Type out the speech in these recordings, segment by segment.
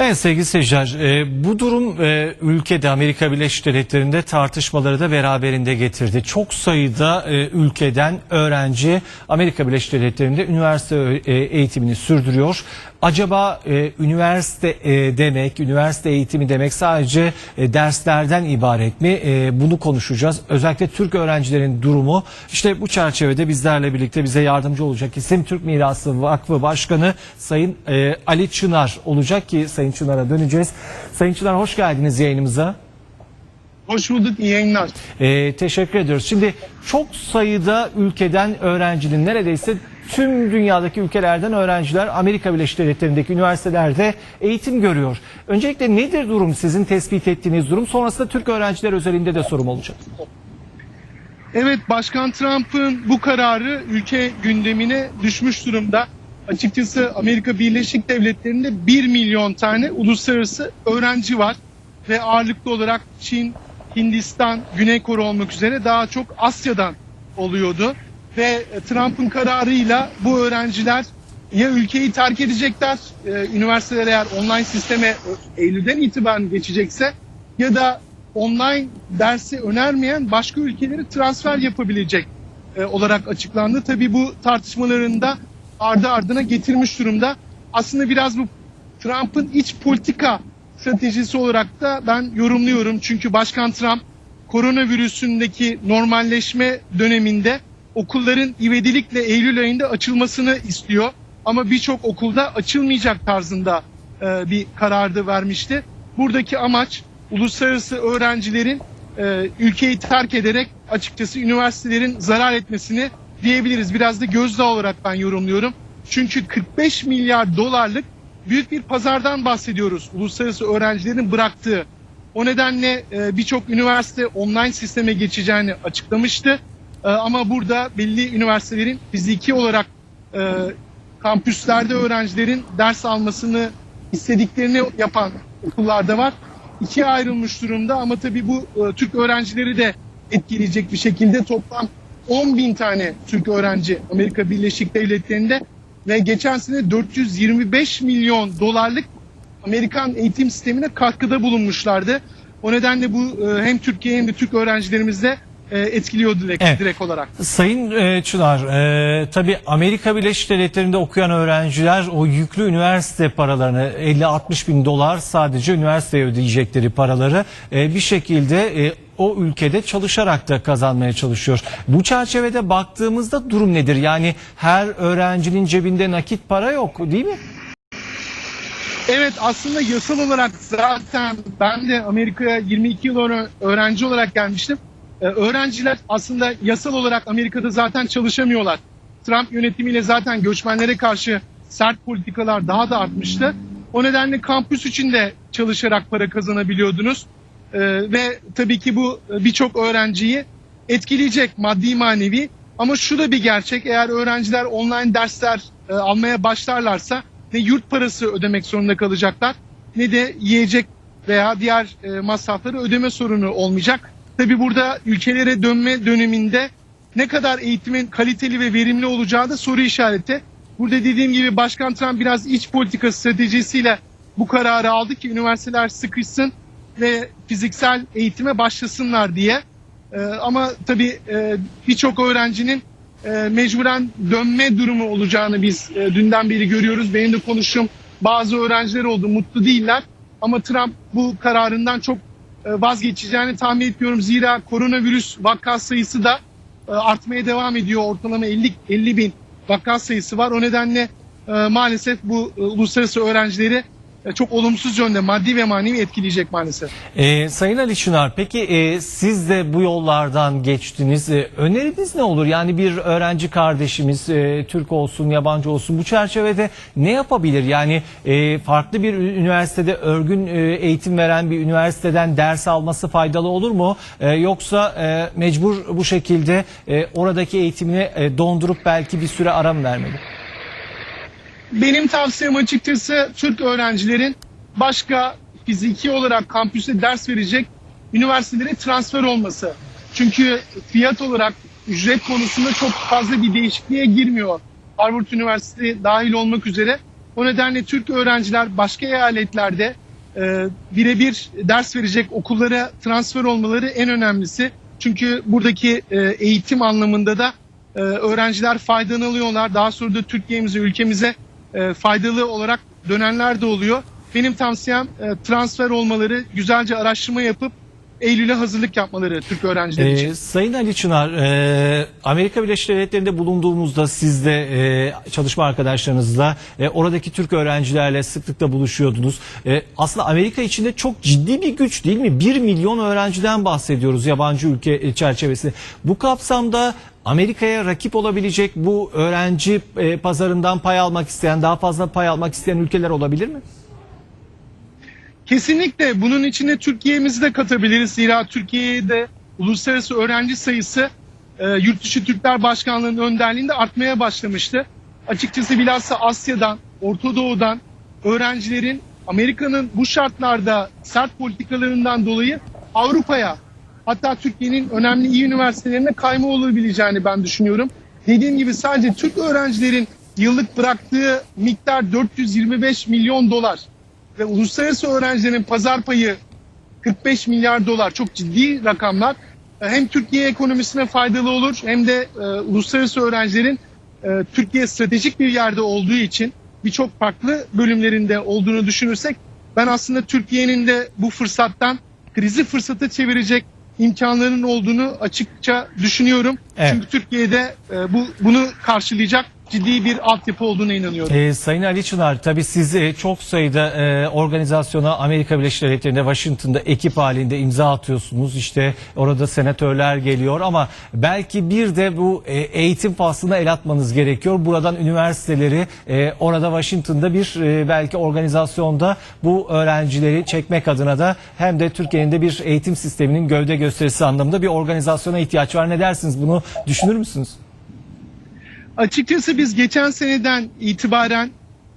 Evet sevgili seyirciler e, bu durum e, ülkede Amerika Birleşik Devletleri'nde tartışmaları da beraberinde getirdi. Çok sayıda e, ülkeden öğrenci Amerika Birleşik Devletleri'nde üniversite eğitimini sürdürüyor. Acaba üniversite demek, üniversite eğitimi demek sadece derslerden ibaret mi? Bunu konuşacağız. Özellikle Türk öğrencilerin durumu. İşte bu çerçevede bizlerle birlikte bize yardımcı olacak isim Türk Mirası Vakfı Başkanı Sayın Ali Çınar olacak ki Sayın Çınar'a döneceğiz. Sayın Çınar hoş geldiniz yayınımıza. Hoş bulduk, iyi yayınlar. E, teşekkür ediyoruz. Şimdi çok sayıda ülkeden öğrencinin neredeyse tüm dünyadaki ülkelerden öğrenciler Amerika Birleşik Devletleri'ndeki üniversitelerde eğitim görüyor. Öncelikle nedir durum sizin tespit ettiğiniz durum? Sonrasında Türk öğrenciler özelinde de sorum olacak. Evet, Başkan Trump'ın bu kararı ülke gündemine düşmüş durumda. Açıkçası Amerika Birleşik Devletleri'nde 1 milyon tane uluslararası öğrenci var. Ve ağırlıklı olarak Çin, Hindistan, Güney Kore olmak üzere daha çok Asya'dan oluyordu. Ve Trump'ın kararıyla bu öğrenciler ya ülkeyi terk edecekler, e, üniversiteler eğer online sisteme Eylül'den itibaren geçecekse ya da online dersi önermeyen başka ülkelere transfer yapabilecek e, olarak açıklandı. Tabii bu tartışmalarında ardı ardına getirmiş durumda. Aslında biraz bu Trump'ın iç politika stratejisi olarak da ben yorumluyorum. Çünkü Başkan Trump koronavirüsündeki normalleşme döneminde okulların ivedilikle Eylül ayında açılmasını istiyor. Ama birçok okulda açılmayacak tarzında e, bir karardı vermişti. Buradaki amaç uluslararası öğrencilerin e, ülkeyi terk ederek açıkçası üniversitelerin zarar etmesini diyebiliriz. Biraz da gözdağı olarak ben yorumluyorum. Çünkü 45 milyar dolarlık büyük bir pazardan bahsediyoruz. Uluslararası öğrencilerin bıraktığı. O nedenle e, birçok üniversite online sisteme geçeceğini açıklamıştı. E, ama burada belli üniversitelerin fiziki olarak e, kampüslerde öğrencilerin ders almasını istediklerini yapan okullarda var. İkiye ayrılmış durumda ama tabii bu Türk öğrencileri de etkileyecek bir şekilde toplam 10 bin tane Türk öğrenci Amerika Birleşik Devletleri'nde ve geçen sene 425 milyon dolarlık Amerikan eğitim sistemine katkıda bulunmuşlardı. O nedenle bu e, hem Türkiye hem de Türk öğrencilerimizde e, etkiliyor direkt, Evet. direkt olarak. Sayın e, Çınar, e, tabii Amerika Birleşik Devletleri'nde okuyan öğrenciler o yüklü üniversite paralarını 50-60 bin dolar sadece üniversiteye ödeyecekleri paraları e, bir şekilde e, o ülkede çalışarak da kazanmaya çalışıyor. Bu çerçevede baktığımızda durum nedir? Yani her öğrencinin cebinde nakit para yok değil mi? Evet aslında yasal olarak zaten ben de Amerika'ya 22 yıl öğre- öğrenci olarak gelmiştim. Ee, öğrenciler aslında yasal olarak Amerika'da zaten çalışamıyorlar. Trump yönetimiyle zaten göçmenlere karşı sert politikalar daha da artmıştı. O nedenle kampüs içinde çalışarak para kazanabiliyordunuz. Ee, ve tabii ki bu e, birçok öğrenciyi etkileyecek maddi manevi. Ama şu da bir gerçek eğer öğrenciler online dersler e, almaya başlarlarsa ne yurt parası ödemek zorunda kalacaklar ne de yiyecek veya diğer e, masrafları ödeme sorunu olmayacak. Tabi burada ülkelere dönme döneminde ne kadar eğitimin kaliteli ve verimli olacağı da soru işareti. Burada dediğim gibi Başkan Trump biraz iç politika stratejisiyle bu kararı aldı ki üniversiteler sıkışsın ve fiziksel eğitime başlasınlar diye. Ee, ama tabii e, birçok öğrencinin e, mecburen dönme durumu olacağını biz e, dünden beri görüyoruz. Benim de konuştuğum bazı öğrenciler oldu, mutlu değiller. Ama Trump bu kararından çok e, vazgeçeceğini tahmin etmiyorum. Zira koronavirüs vaka sayısı da e, artmaya devam ediyor. Ortalama 50, 50 bin vaka sayısı var. O nedenle e, maalesef bu e, uluslararası öğrencileri e, çok olumsuz yönde maddi ve manevi etkileyecek maalesef. Ee, Sayın Ali Çınar, peki e, siz de bu yollardan geçtiniz. E, öneriniz ne olur? Yani bir öğrenci kardeşimiz, e, Türk olsun, yabancı olsun bu çerçevede ne yapabilir? Yani e, farklı bir üniversitede örgün e, eğitim veren bir üniversiteden ders alması faydalı olur mu? E, yoksa e, mecbur bu şekilde e, oradaki eğitimini e, dondurup belki bir süre ara mı vermeli? Benim tavsiyem açıkçası Türk öğrencilerin başka fiziki olarak kampüste ders verecek üniversitelere transfer olması. Çünkü fiyat olarak ücret konusunda çok fazla bir değişikliğe girmiyor. Harvard Üniversitesi dahil olmak üzere. O nedenle Türk öğrenciler başka eyaletlerde e, birebir ders verecek okullara transfer olmaları en önemlisi. Çünkü buradaki e, eğitim anlamında da e, öğrenciler faydalanıyorlar. Daha sonra da Türkiye'mize, ülkemize e, faydalı olarak dönenler de oluyor. Benim tavsiyem e, transfer olmaları, güzelce araştırma yapıp Eylül'e hazırlık yapmaları Türk öğrenciler için. Ee, Sayın Ali Çınar, e, Amerika Birleşik Devletleri'nde bulunduğumuzda siz de e, çalışma arkadaşlarınızla e, oradaki Türk öğrencilerle sıklıkla buluşuyordunuz. E, aslında Amerika içinde çok ciddi bir güç değil mi? 1 milyon öğrenciden bahsediyoruz yabancı ülke e, çerçevesinde. Bu kapsamda Amerika'ya rakip olabilecek bu öğrenci e, pazarından pay almak isteyen, daha fazla pay almak isteyen ülkeler olabilir mi? Kesinlikle bunun içine Türkiye'mizi de katabiliriz. Zira Türkiye'de uluslararası öğrenci sayısı e, Yurt Dışı Türkler Başkanlığı'nın önderliğinde artmaya başlamıştı. Açıkçası bilhassa Asya'dan, Orta Doğu'dan öğrencilerin Amerika'nın bu şartlarda sert politikalarından dolayı Avrupa'ya hatta Türkiye'nin önemli iyi üniversitelerine kayma olabileceğini ben düşünüyorum. Dediğim gibi sadece Türk öğrencilerin yıllık bıraktığı miktar 425 milyon dolar ve uluslararası öğrencilerin pazar payı 45 milyar dolar çok ciddi rakamlar. Hem Türkiye ekonomisine faydalı olur hem de e, uluslararası öğrencilerin e, Türkiye stratejik bir yerde olduğu için birçok farklı bölümlerinde olduğunu düşünürsek ben aslında Türkiye'nin de bu fırsattan krizi fırsata çevirecek imkanlarının olduğunu açıkça düşünüyorum. Evet. Çünkü Türkiye'de e, bu bunu karşılayacak ciddi bir altyapı olduğuna inanıyorum. Ee, Sayın Ali Çınar tabii siz e, çok sayıda e, organizasyona Amerika Birleşik Devletleri'nde Washington'da ekip halinde imza atıyorsunuz. İşte orada senatörler geliyor ama belki bir de bu e, eğitim faslına el atmanız gerekiyor. Buradan üniversiteleri e, orada Washington'da bir e, belki organizasyonda bu öğrencileri çekmek adına da hem de Türkiye'nin de bir eğitim sisteminin gövde gösterisi anlamında bir organizasyona ihtiyaç var. Ne dersiniz? Bunu düşünür müsünüz? Açıkçası biz geçen seneden itibaren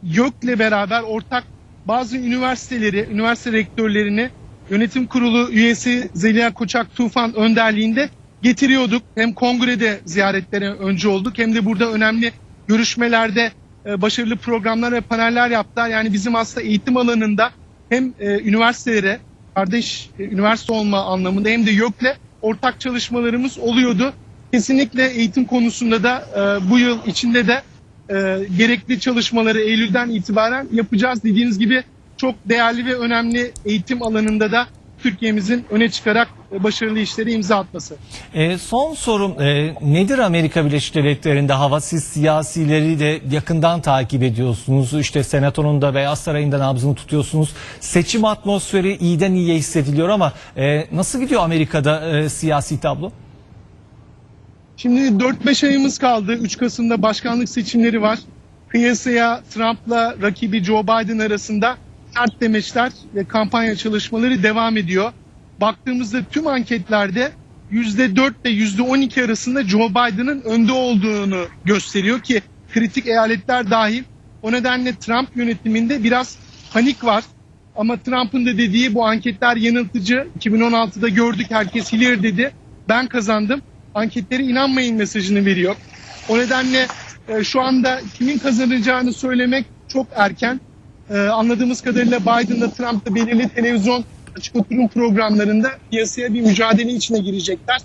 YÖK'le beraber ortak bazı üniversiteleri, üniversite rektörlerini yönetim kurulu üyesi Zeliha Koçak Tufan önderliğinde getiriyorduk. Hem kongrede ziyaretlere önce olduk hem de burada önemli görüşmelerde e, başarılı programlar ve paneller yaptılar. Yani bizim aslında eğitim alanında hem e, üniversitelere kardeş e, üniversite olma anlamında hem de YÖK'le ortak çalışmalarımız oluyordu. Kesinlikle eğitim konusunda da e, bu yıl içinde de e, gerekli çalışmaları Eylül'den itibaren yapacağız. Dediğiniz gibi çok değerli ve önemli eğitim alanında da Türkiye'mizin öne çıkarak e, başarılı işleri imza atması. E, son sorum e, nedir Amerika Birleşik Devletleri'nde hava? Siz siyasileri de yakından takip ediyorsunuz. İşte senatonun da Beyaz Saray'ın da nabzını tutuyorsunuz. Seçim atmosferi iyiden iyiye hissediliyor ama e, nasıl gidiyor Amerika'da e, siyasi tablo? Şimdi 4-5 ayımız kaldı. 3 Kasım'da başkanlık seçimleri var. Kıyasaya Trump'la rakibi Joe Biden arasında sert demeçler ve kampanya çalışmaları devam ediyor. Baktığımızda tüm anketlerde %4 ile %12 arasında Joe Biden'ın önde olduğunu gösteriyor ki kritik eyaletler dahil. O nedenle Trump yönetiminde biraz panik var. Ama Trump'ın da dediği bu anketler yanıltıcı. 2016'da gördük herkes Hillary dedi. Ben kazandım. Anketlere inanmayın mesajını veriyor. O nedenle e, şu anda kimin kazanacağını söylemek çok erken. E, anladığımız kadarıyla Biden'la Trump da belirli televizyon açık oturum programlarında piyasaya bir mücadele içine girecekler.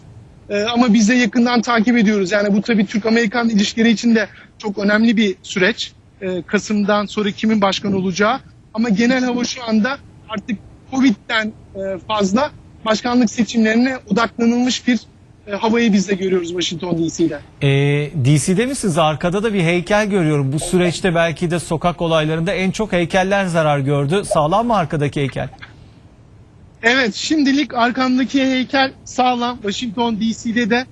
E, ama biz de yakından takip ediyoruz. Yani bu tabii Türk-Amerikan ilişkileri için de çok önemli bir süreç. E, Kasım'dan sonra kimin başkan olacağı. Ama genel hava şu anda artık Covid'den e, fazla başkanlık seçimlerine odaklanılmış bir e, havayı biz de görüyoruz Washington DC'de. E, DC'de misiniz? Arkada da bir heykel görüyorum. Bu süreçte belki de sokak olaylarında en çok heykeller zarar gördü. Sağlam mı arkadaki heykel? Evet şimdilik arkamdaki heykel sağlam. Washington DC'de de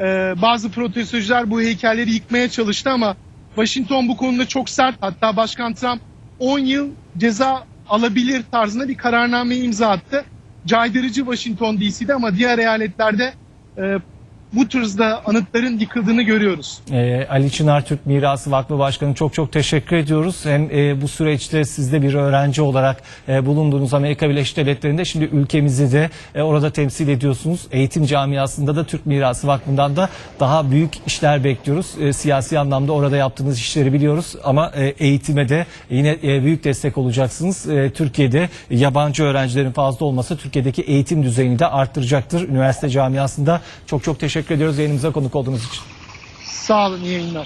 e, bazı protestocular bu heykelleri yıkmaya çalıştı ama Washington bu konuda çok sert. Hatta Başkan Trump 10 yıl ceza alabilir tarzında bir kararname imza attı. Caydırıcı Washington DC'de ama diğer eyaletlerde e, bu tarzda anıtların yıkıldığını görüyoruz. Ee, Ali Çınar Türk Mirası Vakfı Başkanı çok çok teşekkür ediyoruz. Hem e, bu süreçte siz de bir öğrenci olarak e, bulunduğunuz Amerika Birleşik Devletleri'nde şimdi ülkemizi de e, orada temsil ediyorsunuz. Eğitim camiasında da Türk Mirası Vakfı'ndan da daha büyük işler bekliyoruz. E, siyasi anlamda orada yaptığınız işleri biliyoruz ama e, eğitime de yine e, büyük destek olacaksınız. E, Türkiye'de yabancı öğrencilerin fazla olması Türkiye'deki eğitim düzeyini de arttıracaktır. Üniversite camiasında çok çok teşekkür ediyoruz yayınımıza konuk olduğunuz için. Sağ olun, iyi yayınlar.